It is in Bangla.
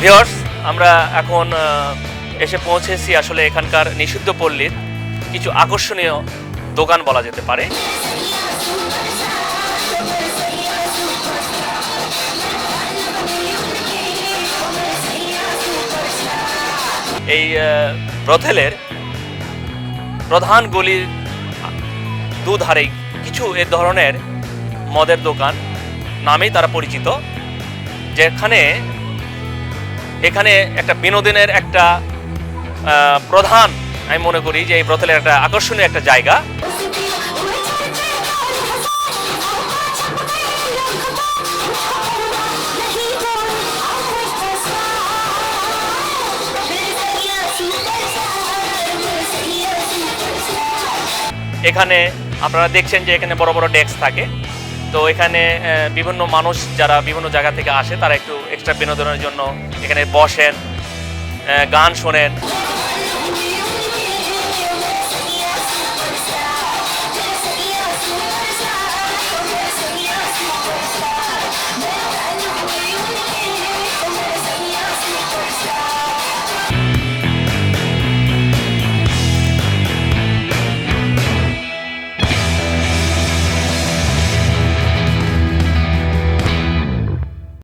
ভিওর্স আমরা এখন এসে পৌঁছেছি আসলে এখানকার নিষিদ্ধ পল্লীর কিছু আকর্ষণীয় দোকান বলা যেতে পারে। এই আহ, ব্রথেলের প্রধান গলির দুধারেই কিছু এ ধরনের মদের দোকান নামেই তারা পরিচিত যেখানে এখানে একটা বিনোদনের একটা প্রধান, আমি মনে করি যে এই ব্রথেলের একটা আকর্ষণীয় একটা জায়গা। এখানে আপনারা দেখছেন যে এখানে বড় বড় ডেস্ক থাকে। তো এখানে বিভিন্ন মানুষ যারা বিভিন্ন জায়গা থেকে আসে, তারা একটু এক্সট্রা বিনোদনের জন্য এখানে বসেন গান শোনেন।